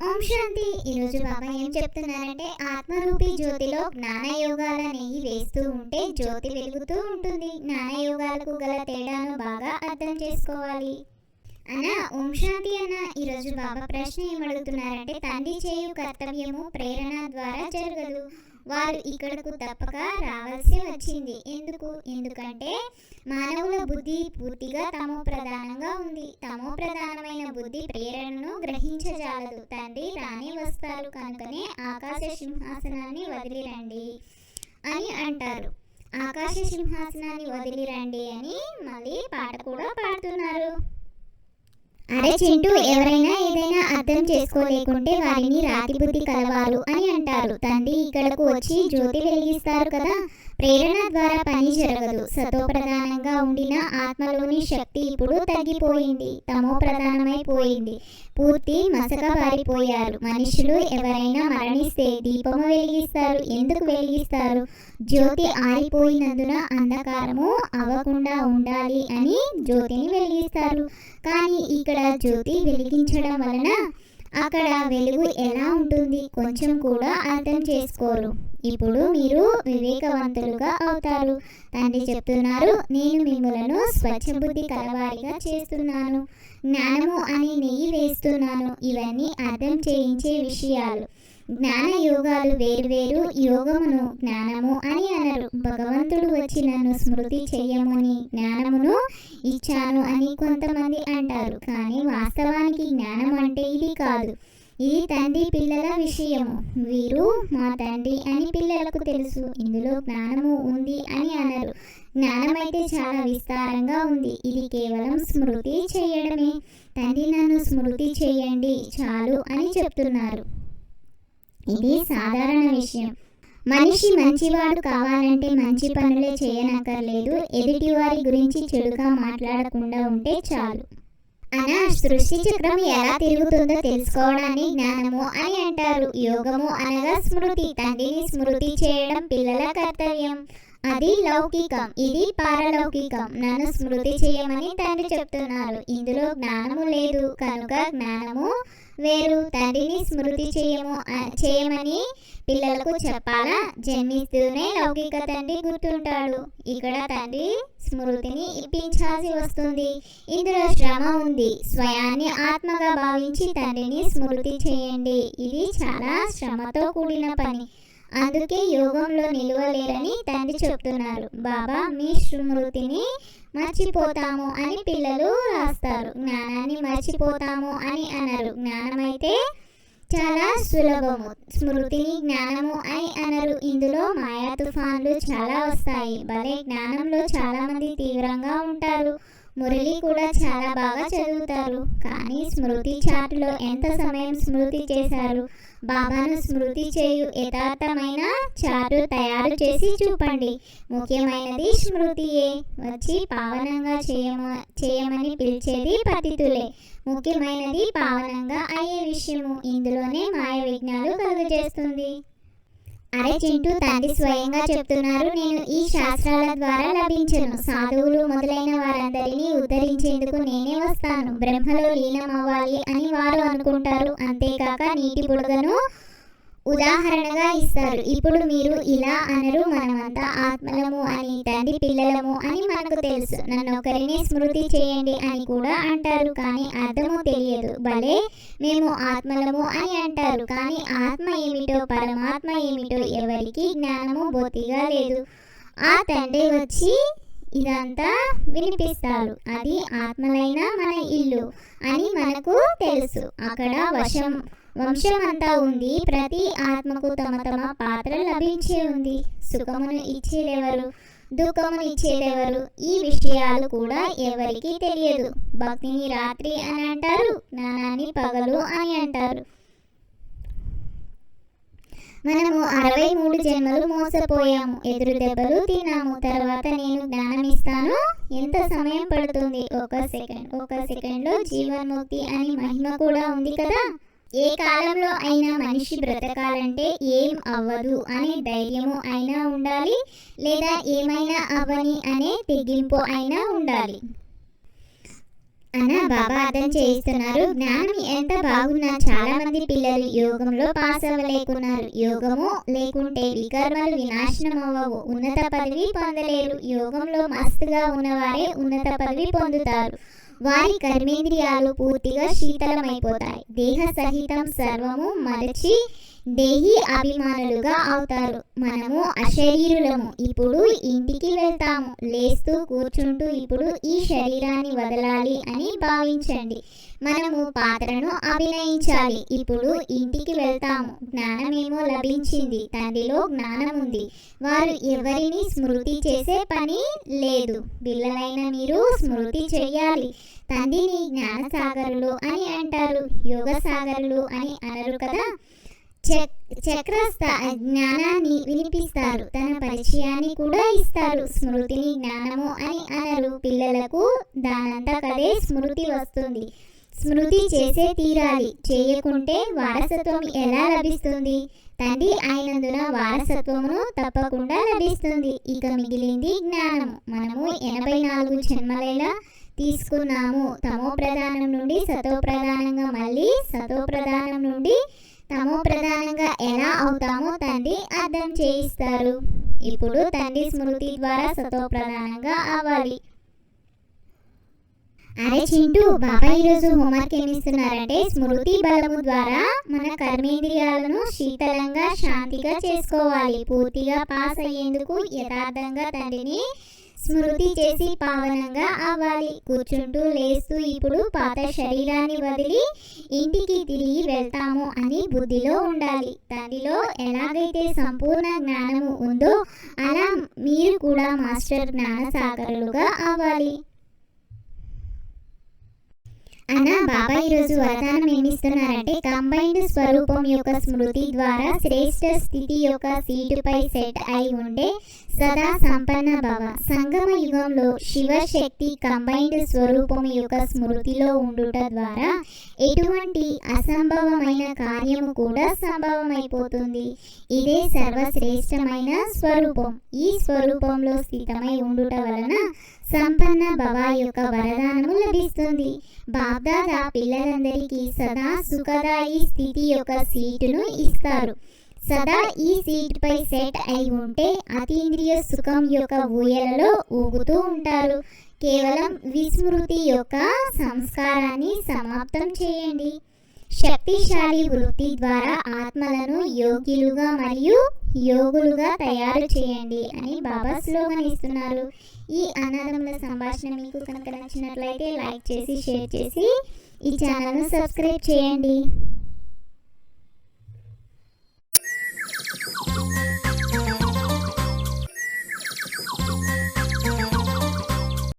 ఓం శాంతి ఈరోజు బాబా ఏం చెప్తున్నారంటే ఆత్మరూపి జ్యోతిలో జ్ఞాన యోగాల నెయ్యి వేస్తూ ఉంటే జ్యోతి వెలుగుతూ ఉంటుంది. జ్ఞాన యోగాలకు గల తేడాను బాగా అర్థం చేసుకోవాలి. అన్న ఓం శాంతి అన్న ఈరోజు బాబా ప్రశ్న ఏమడుగుతున్నారంటే తండ్రి చేయు కర్తవ్యము ప్రేరణ ద్వారా జరగదు. వారు ఇక్కడకు తప్పక రావాల్సి వచ్చింది. ఎందుకు? ఎందుకంటే మానవుల బుద్ధి పూర్తిగా తమో ప్రధానంగా ఉంది. తమో ప్రధానమైన బుద్ధి ప్రేరణను గ్రహించజాలదు. తండ్రి రాని వస్తారు. కనుకనే ఆకాశ సింహాసనాన్ని వదిలిరండి అని అంటారు. ఆకాశ సింహాసనాన్ని వదిలిరండి అని మళ్ళీ పాట కూడా పాడుతున్నారు. అరే చింటూ ఎవరైనా ఏదైనా అర్థం చేసుకోలేకుంటే వారిని రాతి బుద్ధి కలవారు అని అంటారు. తండ్రి ఇక్కడకు వచ్చి జ్యోతి వెలిగిస్తారు కదా. ప్రేరణ ద్వారా పని జరగదు. సతో ప్రధానంగా ఉండిన ఆత్మలోని శక్తి ఇప్పుడు తగ్గిపోయింది. తమో ప్రధానమైపోయింది పూర్తి మసక పారిపోయారు. మనుషులు ఎవరైనా మరణిస్తే దీపము వెలిగిస్తారు. ఎందుకు వెలిగిస్తారు? జ్యోతి ఆరిపోయినందున అంధకారము అవ్వకుండా ఉండాలి అని జ్యోతిని వెలిగిస్తారు. కానీ ఇక్కడ జ్యోతి వెలిగించడం వలన అక్కడ వెలుగు ఎలా ఉంటుంది కొంచెం కూడా అర్థం చేసుకోరు. ఇప్పుడు మీరు వివేకవంతులుగా అవుతారు. తండ్రి చెప్తున్నారు నేను మిమ్మలను స్వచ్ఛ బుద్ధి కలవారిగా చేస్తున్నాను. జ్ఞానము అని నెయ్యి వేస్తున్నాను. ఇవన్నీ అర్థం చేయించే విషయాలు. జ్ఞాన యోగాలు వేరువేరు యోగమును జ్ఞానము అని అనరు. భగవంతుడు వచ్చి నన్ను స్మృతి చెయ్యమని జ్ఞానమును ఇచ్చాను అని కొంతమంది అంటారు. కానీ వాస్తవానికి జ్ఞానం అంటే ఇది కాదు. ఇది తండ్రి పిల్లల విషయము. వీరు మా తండ్రి అని పిల్లలకు తెలుసు. ఇందులో జ్ఞానము ఉంది అని అనరు. జ్ఞానం అయితే చాలా విస్తారంగా ఉంది. ఇది కేవలం స్మృతి చేయడమే. తండ్రి నన్ను స్మృతి చేయండి చాలు అని చెప్తున్నారు. ఇది సాధారణ విషయం. మనిషి మంచివాడు కావాలంటే మంచి పనులే చేయనక్కర్లేదు. ఎదుటివారి గురించి చెడుగా మాట్లాడకుండా ఉంటే చాలు. అనా సృష్టి చక్రం ఎలా తిరుగుతుందో తెలుసుకోవడాన్ని జ్ఞానము అని అంటారు. యోగము అనగా స్మృతి తండ్రిని స్మృతి చేయడం పిల్లల కర్తవ్యం. అది లౌకికం. ఇది పారలౌకికం. నన్ను స్మృతి చేయమని తండ్రి చెప్తున్నారు. ఇందులో జ్ఞానము లేదు. కనుక జ్ఞానము వేరు. తండ్రిని స్మృతి చేయము చేయమని పిల్లలకు చెప్పాలా? జన్మిస్తూనే లౌకిక తండ్రి గుర్తుంటాడు. ఇక్కడ తండ్రి స్మృతిని ఇప్పించాల్సి వస్తుంది. ఇందులో శ్రమ ఉంది. స్వయాన్ని ఆత్మగా భావించి తండ్రిని స్మృతి చేయండి. ఇది చాలా శ్రమతో కూడిన పని. అందుకే యోగంలో నిలవలేరని తండ్రి చెప్తున్నారు. బాబా మీ స్మృతిని మర్చిపోతాము అని పిల్లలు రాస్తారు. జ్ఞానాన్ని మర్చిపోతాము అని అనరు. జ్ఞానమైతే చాలా సులభము. స్మృతిని జ్ఞానము అని అనరు. ఇందులో మాయా తుఫాన్లు చాలా వస్తాయి. భలే జ్ఞానంలో చాలామంది తీవ్రంగా ఉంటారు. మురళి కూడా చాలా బాగా చదువుతారు. కానీ స్మృతి చాటులో ఎంత సమయం స్మృతి చేశారు? బాబాను స్మృతి చేయు యథార్థమైన చాటు తయారు చేసి చూపండి. ముఖ్యమైనది స్మృతియే. వచ్చి పావనంగా చేయమ చేయమని పిలిచేది పతితులే. ముఖ్యమైనది పావనంగా అయ్యే విషయము. ఇందులోనే మాయ విజ్ఞాలు కలుగజేస్తుంది. అరే చింటూ తండ్రి స్వయంగా చెప్తున్నారు నేను ఈ శాస్త్రాల ద్వారా లభించను. సాధువులు మొదలైన వారందరినీ ఉద్ధరించేందుకు నేనే వస్తాను. బ్రహ్మలో లీనమవ్వాలి అని వారు అనుకుంటారు. అంతేకాక నీటి బుడగను ఉదాహరణగా ఇస్తారు. ఇప్పుడు మీరు ఇలా అనరు మనమంతా ఆత్మలము అని తండ్రి పిల్లలము అని మనకు తెలుసు. నన్ను ఒకరిని స్మృతి చేయండి అని కూడా అంటారు. కానీ అర్థము తెలియదు. భలే! మేము ఆత్మలము అని అంటారు. కానీ ఆత్మ ఏమిటో పరమాత్మ ఏమిటో ఎవరికి జ్ఞానము బోతిగా లేదు. ఆ తండ్రి వచ్చి ఇదంతా వినిపిస్తారు అది ఆత్మలైన మన ఇల్లు అని మనకు తెలుసు. అక్కడ వశం వంశమంతా ఉంది ప్రతి ఆత్మకు తమ తమ పాత్ర లభించే ఉంది. సుఖమును ఇచ్చేదెవరు? దుఃఖమును ఇచ్చేదెవరు? ఈ విషయాలు కూడా ఎవరికీ తెలియదు. భక్తిని రాత్రి అని అంటారు జ్ఞానాన్ని పగలు అని అంటారు. మనము అరవై మూడు జన్మలు మోసపోయాము. ఎదురు దెబ్బలు తిన్నాము. తర్వాత నేను జ్ఞానం ఇస్తాను ఎంత సమయం పడుతుంది? ఒక సెకండ్. ఒక సెకండ్లో జీవన్ముక్తి అని మహిమ కూడా ఉంది కదా? ఏ కాలంలో అయినా మనిషి బ్రతకాలంటే ఏం అవ్వదు అనే ధైర్యము అయినా ఉండాలి లేదా ఏమైనా అవ్వని అనే తెగింపు అయినా ఉండాలి. అన్న బాబా అర్థం చేయిస్తున్నారు జ్ఞానం ఎంత బాగున్నా చాలా మంది పిల్లలు యోగంలో పాస్ అవ్వలేకున్నారు యోగము లేకుంటే వికర్మలు వినాశనం అవ్వవు ఉన్నత పదవి పొందలేరు. యోగంలో మస్తుగా ఉన్నవారే ఉన్నత పదవి పొందుతారు. వారి కర్మేంద్రియాలు పూర్తిగా శీతలమైపోతాయి. దేహ సహితం సర్వము మరచి దేహి అభిమానులుగా అవుతారు. మనము అశరీరులము. ఇప్పుడు ఇంటికి వెళ్తాము. లేస్తూ కూర్చుంటూ ఇప్పుడు ఈ శరీరాన్ని వదలాలి అని భావించండి. మనము పాత్రను అభినయించాలి. ఇప్పుడు ఇంటికి వెళ్తాము. జ్ఞానమేమో లభించింది. తండ్రిలో జ్ఞానం ఉంది వారు ఎవరిని స్మృతి చేసే పని లేదు. పిల్లలైన మీరు స్మృతి చేయాలి. తండ్రిని జ్ఞానసాగరులు అని అంటారు. యోగ సాగరులు అని అనరు కదా? చక్రస్థ జ్ఞానాన్ని వినిపిస్తారు. తన పరిచయాన్ని కూడా ఇస్తారు. స్మృతిని జ్ఞానము అని అనరు. పిల్లలకు దానంతకదే స్మృతి వస్తుంది. స్మృతి చేసే తీరాలి. చేయకుంటే వారసత్వం ఎలా లభిస్తుంది? తండ్రి అయినందున వారసత్వమును తప్పకుండా లభిస్తుంది. ఇక మిగిలింది జ్ఞానము. మనము ఎనభై నాలుగు జన్మలేలా తీసుకున్నాము. తమో ప్రధానం నుండి సతో ప్రధానంగా మళ్ళీ సతో ప్రధానం నుండి తమో ప్రధానంగా ఎలా అవుతామో తండ్రి అర్థం చేయిస్తారు. ఇప్పుడు తండ్రి స్మృతి ద్వారా సతో ప్రధానంగా అవ్వాలి. అరే చింటూ బాబా ఈరోజు హోంవర్క్ ఏమి ఇస్తున్నారంటే స్మృతి బలము ద్వారా మన కర్మేంద్రియాలను శీతలంగా శాంతిగా చేసుకోవాలి. పూర్తిగా పాస్ అయ్యేందుకు యథార్థంగా తండ్రిని స్మృతి చేసి పావనంగా అవ్వాలి కూర్చుంటూ లేస్తూ ఇప్పుడు పాత శరీరాన్ని వదిలి ఇంటికి తిరిగి వెళ్తాము అని బుద్ధిలో ఉండాలి. దానిలో ఎలాగైతే సంపూర్ణ జ్ఞానము ఉందో అలా మీరు కూడా మాస్టర్ జ్ఞానసాగరులుగా అవ్వాలి అన్న బాబా ఈరోజు వరదానం ఏమిస్తున్నారంటే కంబైన్డ్ స్వరూపం యొక్క స్మృతి ద్వారా శ్రేష్ట స్థితి యొక్క సీటుపై సెట్ అయి ఉండే సదా సంపన్న భవ. సంగమ యుగంలో శివశక్తి కంబైన్డ్ స్వరూపం యొక్క స్మృతిలో ఉండుట ద్వారా ఎటువంటి అసంభవమైన కార్యము కూడా సంభవమైపోతుంది. ఇదే సర్వశ్రేష్టమైన స్వరూపం. ఈ స్వరూపంలో స్థితమై ఉండుట వలన సంపన్న భవ యొక్క వరదానము లభిస్తుంది. బాబ్దాదా పిల్లలందరికీ సదా సుఖదాయి స్థితి యొక్క సీటును ఇస్తారు. సదా ఈ సీటుపై సెట్ అయి ఉంటే అతీంద్రియ సుఖం యొక్క ఊయలలో ఊగుతూ ఉంటారు. కేవలం విస్మృతి యొక్క సంస్కారాన్ని సమాప్తం చేయండి. శక్తిశాలి వృత్తి ద్వారా ఆత్మలను యోగ్యులుగా మరియు యోగులుగా తయారు చేయండి అని బాబా స్లోగన్ ఇస్తున్నారు. ఈ అనాథముల సంభాషణ మీకు కనుక నచ్చినట్లయితే లైక్ చేసి షేర్ చేసి ఈ ఛానల్ను సబ్స్క్రైబ్ చేయండి.